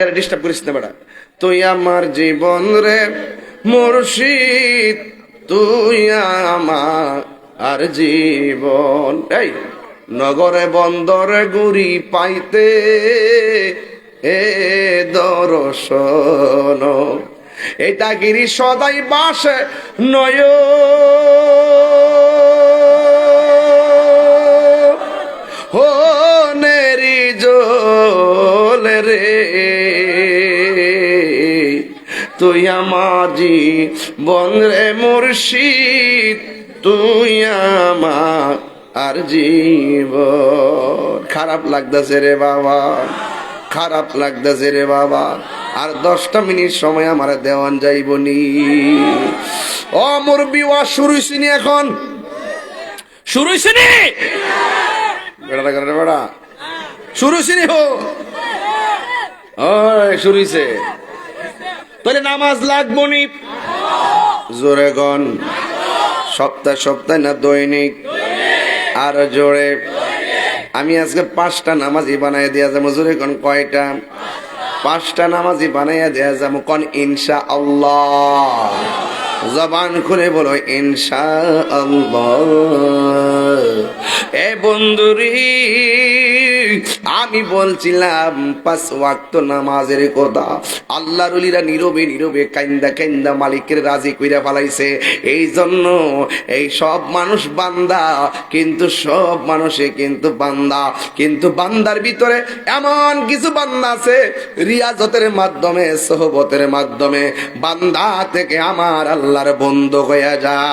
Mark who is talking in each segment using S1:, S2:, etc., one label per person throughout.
S1: Disturb করিস না বেড়া তুই আমার জীবন রে মুর্শিদ, তুই আমার আর জীবন। এই, নগরে বন্দরে গুড়ি পাইতে এ দর্শন। এটা গিরি সদাই বাসে নয় হো নেরি জোল তুই আমাজি বন রে মুর্শিদ, তুই আমার আর জীব খারাপ লাগতেছে রে বাবা, খারাপ লাগতেছে রে বাবা। আর দশটা মিনিট সময় আমার দেওয়ান যাইব নি। ও মোর বিওয়া শুরু হইছিনি এখন? শুরু হইছিনি বেড়া করে বেড়া শুরু হইছিনি হো? ওই, শুরু হইছে। তাহলে নামাজ লাগবো নি। জোরে গন সপ্তাহ সপ্তাহ না দৈনিক? আর জোরে। আমি আজকে পাঁচটা নামাজি বানাই দিয়া যাব, জোরে কোন কয়টা? পাঁচটা নামাজি বানাইয়া দেয়া যাব, কন ইনশা আল্লাহ। জবান খুলে বলো, ইনশা আল্লাহ। এ বন্ধুরি আমি বলছিলাম, পাঁচ ওয়াক্ত নামাজের কথা। আল্লাহর উলিরা নীরবে নীরবে কাইন্দা কাইন্দা মালিকের রাজি কইরা ফালাইছে। এই জন্য এই সব মানুষ বান্দা, কিন্তু সব মানুষে কিন্তু বান্দা। কিন্তু বান্দার ভিতরে এমন কিছু বান্দা আছে, রিয়াজতের মাধ্যমে, সোহবতের মাধ্যমে। বান্দা থেকে আমার আল্লাহর বন্ধু হয়ে যায়।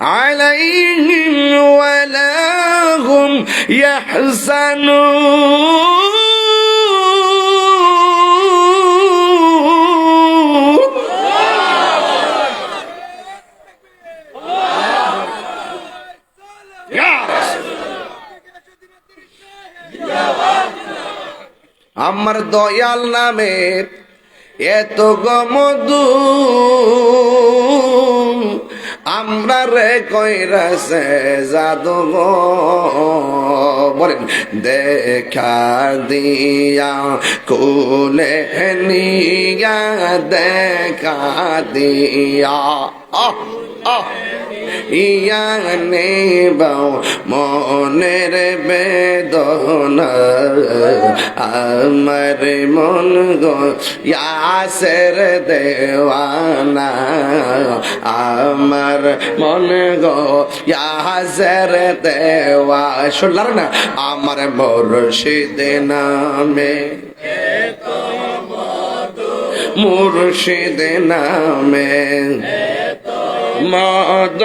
S1: عليهم ولا هم يحزنون يا رسول আমার দয়াল নামে এত গমদু আমরা রে কইরাছে জাদু বলেন দেখা দিয়া কোলে নিয়া দেখা দিয়া। আহ আহ ইয়ানে বাও মনের বেদনা। আমার মন গো ইয়াসের দেওয়ানা। আমার মন গো ইয়াসের দেওয়া। শুনলার না। আমার মুর্শিদ নামে মুর্শিদ নামে মদ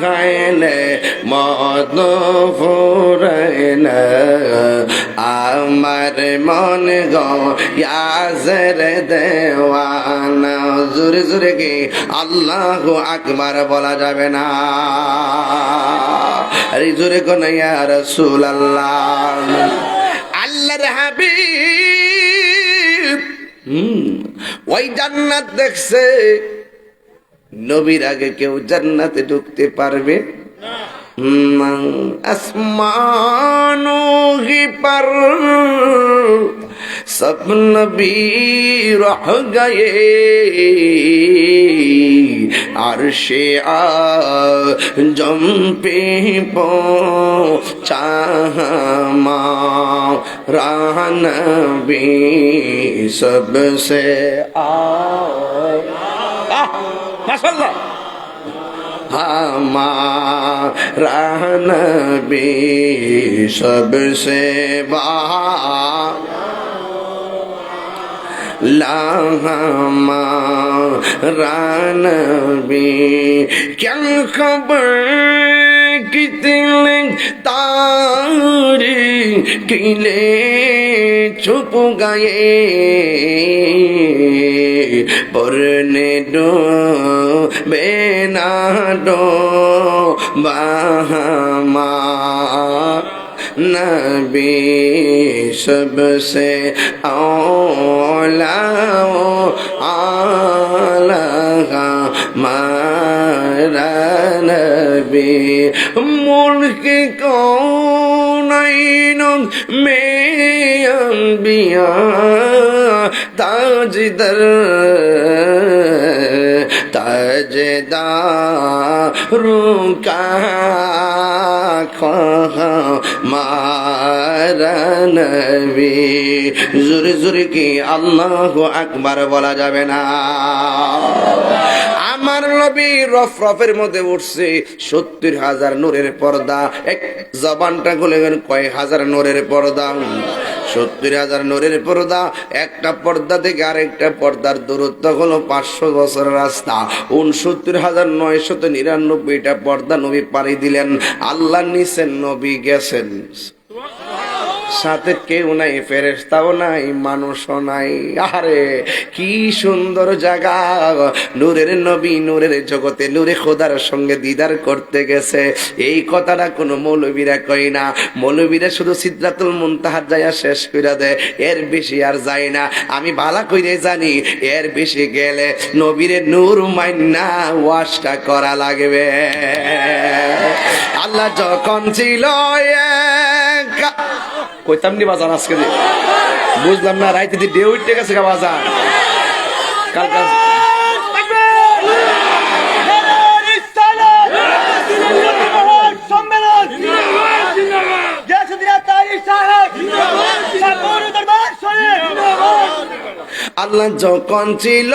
S1: খাইলে মদ ফুরাইলে আমার মন গাজের দেওয়ানা। জোরে জোরে কি আল্লাহ আকবার বলা যাবে না? আরে জোরে কোন রসুল আল্লাহ আল্লাহর হাবিব, হুম, ওই জান্নাত দেখছে। নবীর আগে কেউ জান্নাতে ঢুকতে পারবে? আসমানো হি পার? সব নবী রহ গয়ে আর সে জম্পে পামা রানবী সবসে আ आ মাশাল্লাহ हमारा नबी सबसे लानबी क्या खबर कितने तारे किले छुप गए পরনে ডো বেনা ডো বাহামা نبی سب سے اولا و آلہ مارا نبی ملک کونین میں انبیاء তাজদার, তাজদা রুকা মারবি জুরি জোরে কি আল্লাহ আকবার বলা যাবে না? আমার নবী রফ রফের মধ্যে উঠছে সত্তর হাজার নোরের পর্দা। এক জবানটা গুলে গেল কয়েক হাজার নোরের পর্দা? সত্তর হাজার নরের পর্দা, একটা পর্দা থেকে আরেকটা পর্দার দূরত্ব হলো পাঁচশো বছরের রাস্তা। উনসত্তর হাজার নয়শত নিরানব্বইটা পর্দা নবী পাড়ি দিলেন। আল্লাহ নিছেন, নবী গেছেন। সাথে কেউ নাই ফেরেস্তাও নাই, মানুষও নাই। আরে কি সুন্দর জায়গা। নূরের নবী নূরের জগতে নূরে খোদার সঙ্গে দিদার করতে গেছে। এই কথাটা কোনো মৌলবীরা কই না। মৌলবীরা শুধু সিদ্ধাতুল মুনতাহার যাইয়া শেষ করে দেয়, এর বেশি আর যায় না। আমি ভালা কইরে জানি, এর বেশি গেলে নবীরে নূর মাইন্না ওয়াশটা করা লাগবে। আল্লাহ যখন ছিল একা কইতাম নি বাজার আজকে বুঝলাম না, রাইতে দিয়ে ডে উঠতে গেছে গা বাজার আল্লাহ যখন ছিল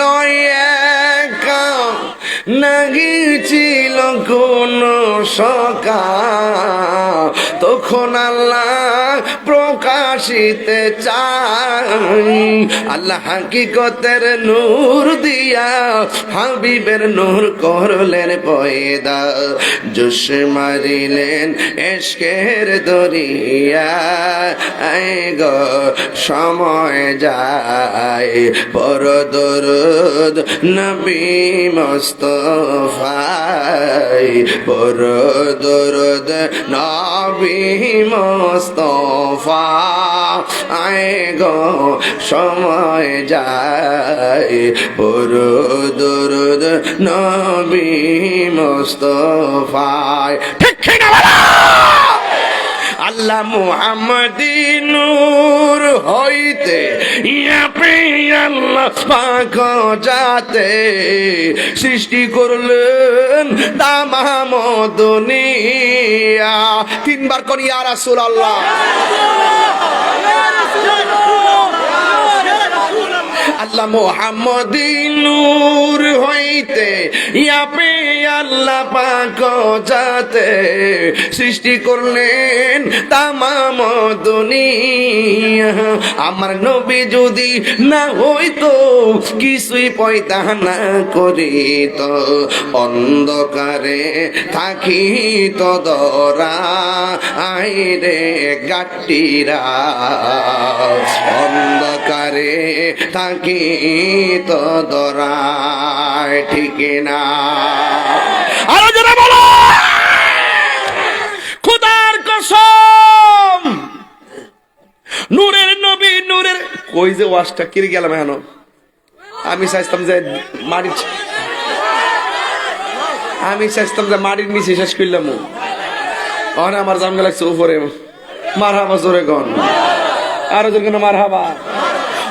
S1: নাগি ছিল কোন সকা তখন আল্লাহ প্রকাশিতে চাই। আল্লাহ হাকিকতের নূর দিয়া হাবিবের নূর করলেন পয়দা জোশ মারিলেন এসকের দরিয়া গো, সময় যায় পর দরদ নবী মস্তফাই। পর দরদ নবী মস্তফা আয় গো, সময় যায়। পর দরদ নবী মস্তফায়। ঠিক না? আল্লাহ মুহাম্মদি নূর হইতে আল্লাহ পাক যাতে সৃষ্টি করলেন তামাম দুনিয়া। তিনবার করি আর রাসূল আল্লাহ আল্লাহ মোহাম্মদি নূর হইতে ইয়াপে আল্লাহ পাক যাতে সৃষ্টি করলেন তামাম দুনিয়া। আমার নবী যদি না হইতো, কিছুই পয়তা না করিত, অন্ধকারে থাকি তো দরা, আইরে গাটিরা অন্ধকারে থাকি তো দরায় ঠিক না। আরও বলো। খুদার কসম। নূরের নবী, নূরের কই যে ওয়াশটা কিরে গেলাম এখন? আমি চাইতাম যে মাটির আমি চাইতাম যে মাটির নিচে শেষ করলাম। অনে আমার জামগে লাগছে উপরে। মার হাবা জোরে গন আরও জোরে গন মার হাবা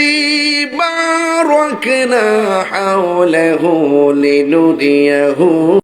S1: الذي باركنا حوله لنريه.